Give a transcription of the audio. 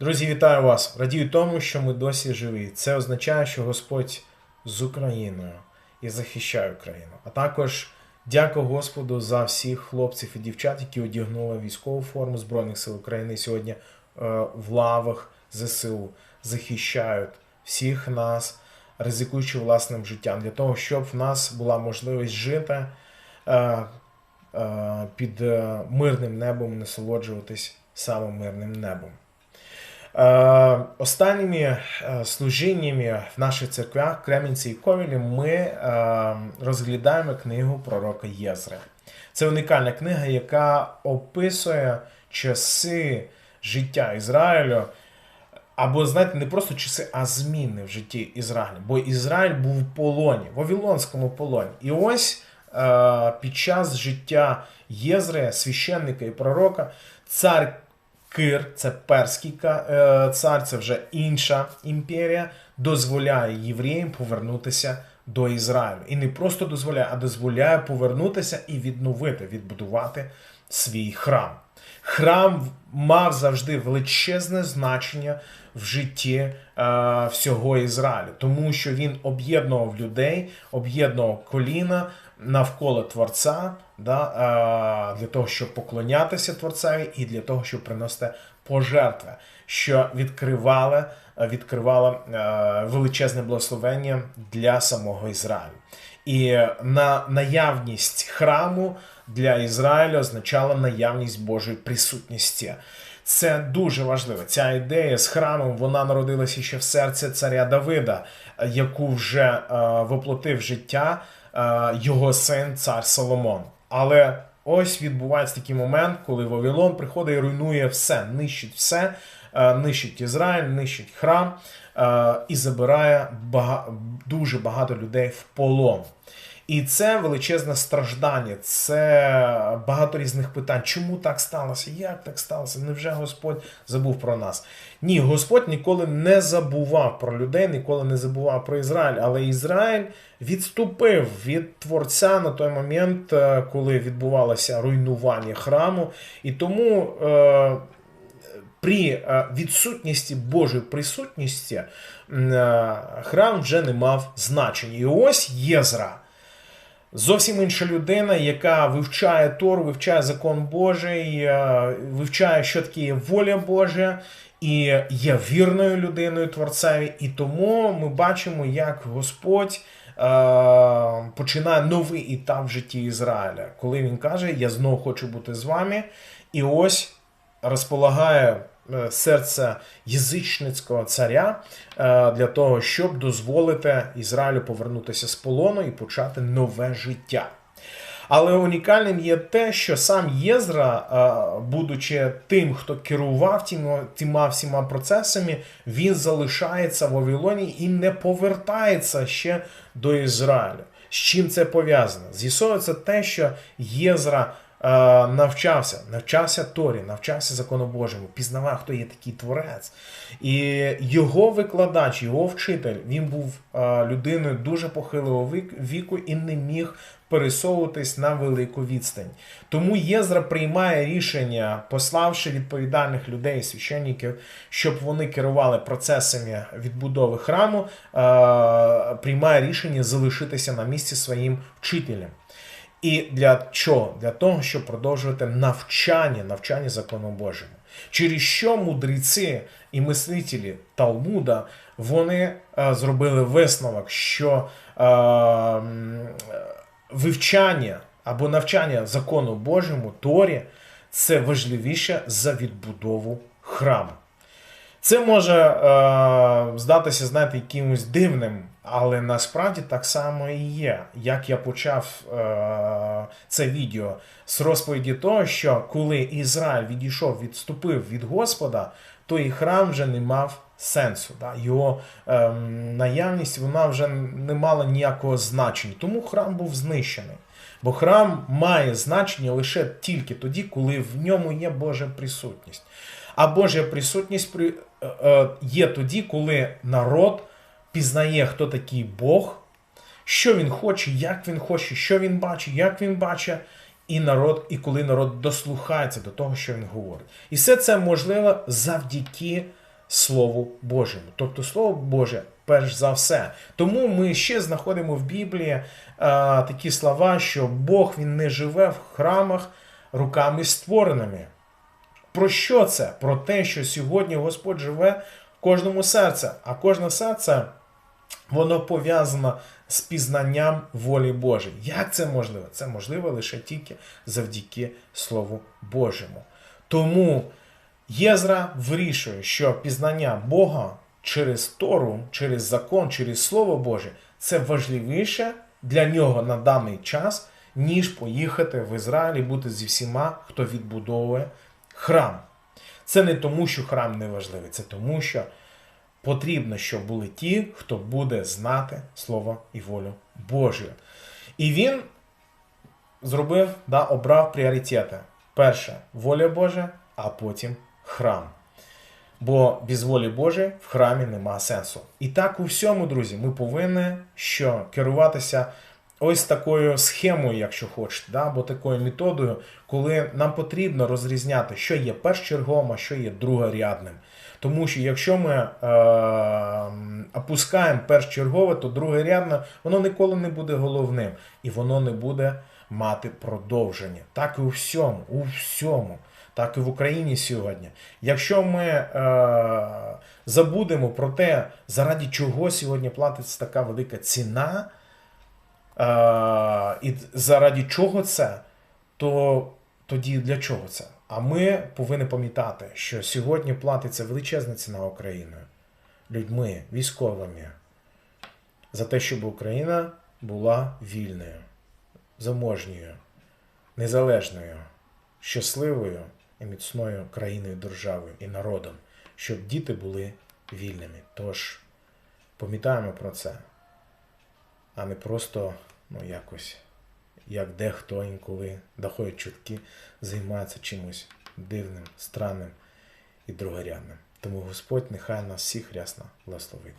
Друзі, вітаю вас! Радію тому, що ми досі живі. Це означає, що Господь з Україною і захищає Україну. А також дякую Господу за всіх хлопців і дівчат, які одягнули військову форму Збройних сил України сьогодні е, в лавах ЗСУ захищають всіх нас, ризикуючи власним життям, для того, щоб в нас була можливість жити е, е, під мирним небом, насолоджуватись саме мирним небом. Е, Останніми е, служіннями в наших церквях Кремінці і Ковілі ми е, розглядаємо книгу пророка Єзри. Це унікальна книга, яка описує часи життя Ізраїлю. Або, знаєте, не просто часи, а зміни в житті Ізраїлю. Бо Ізраїль був в полоні, в Вавилонському полоні. І ось під час життя Єзри, священника і пророка, цар Кир, це перський е, цар, це вже інша імперія, дозволяє євреям повернутися до Ізраїлю. І не просто дозволяє, а дозволяє повернутися і відновити, відбудувати свій храм. Храм мав завжди величезне значення в житті е, всього Ізраїлю, тому що він об'єднував людей, об'єднував коліна навколо Творця, да, е, для того, щоб поклонятися Творцеві, і для того, щоб приносити пожертви, що відкривали, відкривало е, величезне благословення для самого Ізраїлю. І на наявність храму для Ізраїля означала наявність Божої присутності. Це дуже важливо. Ця ідея з храмом вона народилася ще в серці царя Давида, яку вже е, воплотив життя е, його син цар Соломон. Але ось відбувається такий момент, коли Вавилон приходить і руйнує все, нищить все, е, нищить Ізраїль, нищить храм е, і забирає дуже багато людей в полон. І це величезне страждання, це багато різних питань. Чому так сталося? Як так сталося? Невже Господь забув про нас? Ні, Господь ніколи не забував про людей, ніколи не забував про Ізраїль. Але Ізраїль відступив від Творця на той момент, е, коли відбувалося руйнування храму. І тому. Е- при е, відсутності Божої присутності е, храм вже не мав значення. І ось Єзра. Зовсім інша людина, яка вивчає Тору, вивчає закон Божий, е, вивчає, що таке є воля Божа, і є вірною людиною Творцеві. І тому ми бачимо, як Господь починає новий етап в житті Ізраїля, коли він каже: Я знову хочу бути з вами. І ось розполагає е, серце язичницького царя е, для того, щоб дозволити Ізраїлю повернутися з полону і почати нове життя. Але унікальним є те, що сам Єзра, е, будучи тим, хто керував тіма, всіма процесами, він залишається в Вавилоні і не повертається ще до Ізраїлю. З чим це пов'язано? З'ясовується те, що Єзра навчався, навчався Торі, навчався закону Божому, пізнавав, хто є такий творець. І його викладач, його вчитель, він був е, людиною дуже похилого віку і не міг пересовуватись на велику відстань. Тому Єзра приймає рішення, пославши відповідальних людей, священників, щоб вони керували процесами відбудови храму, е, приймає рішення залишитися на місці своїм вчителем. І для чого? Для того, щоб продовжувати навчання, навчання закону Божому. Через що мудреці і мислителі Талмуда вони е, зробили висновок, що е, вивчання або навчання закону Божому Торі це важливіше за відбудову храму. Це може е, здатися, знаєте, якимось дивним, але насправді так само і є. Як я почав е, це відео з розповіді того, що коли Ізраїль відійшов, відступив від Господа, то і храм вже не мав сенсу. Да? Його е, наявність вона вже не мала ніякого значення. Тому храм був знищений. Бо храм має значення лише тільки тоді, коли в ньому є Божа присутність. А Божа присутність при- є тоді, коли народ пізнає, хто такий Бог, що він хоче, як він хоче, що він бачить, як він бачить, і народ, і коли народ дослухається до того, що він говорить. І все це можливо завдяки Слову Божому. Тобто Слово Боже, перш за все. Тому ми ще знаходимо в Біблії е, такі слова, що Бог він не живе в храмах руками створеними. Про що це? Про те, що сьогодні Господь живе в кожному серці, а кожне серце воно пов'язано з пізнанням волі Божої. Як це можливо? Це можливо лише тільки завдяки Слову Божому. Тому Єзра вирішує, що пізнання Бога через Тору, через закон, через Слово Боже це важливіше для нього на даний час, ніж поїхати в Ізраїль і бути зі всіма, хто відбудовує храм. Це не тому, що храм не важливий, це тому, що потрібно, щоб були ті, хто буде знати Слово і волю Божу. І він зробив, да, обрав пріоритети. Перше воля Божа, а потім храм. Бо без волі Божої в храмі нема сенсу. І так у всьому, друзі, ми повинні що керуватися ось такою схемою, якщо хочете, да? або такою методою, коли нам потрібно розрізняти, що є першочерговим, а що є другорядним. Тому що якщо ми е, опускаємо першочергове, то другорядне, воно ніколи не буде головним і воно не буде мати продовження. Так і у всьому, у всьому. Так і в Україні сьогодні. Якщо ми е, забудемо про те, заради чого сьогодні платиться така велика ціна, і заради чого це, то тоді для чого це? А ми повинні пам'ятати, що сьогодні платиться величезна ціна Україною, людьми, військовими, за те, щоб Україна була вільною, заможньою, незалежною, щасливою і міцною країною, державою і народом, щоб діти були вільними. Тож пам'ятаємо про це, а не просто ну, якось, як дехто інколи доходять чутки, займається чимось дивним, странним і другорядним. Тому Господь нехай нас всіх рясно благословить.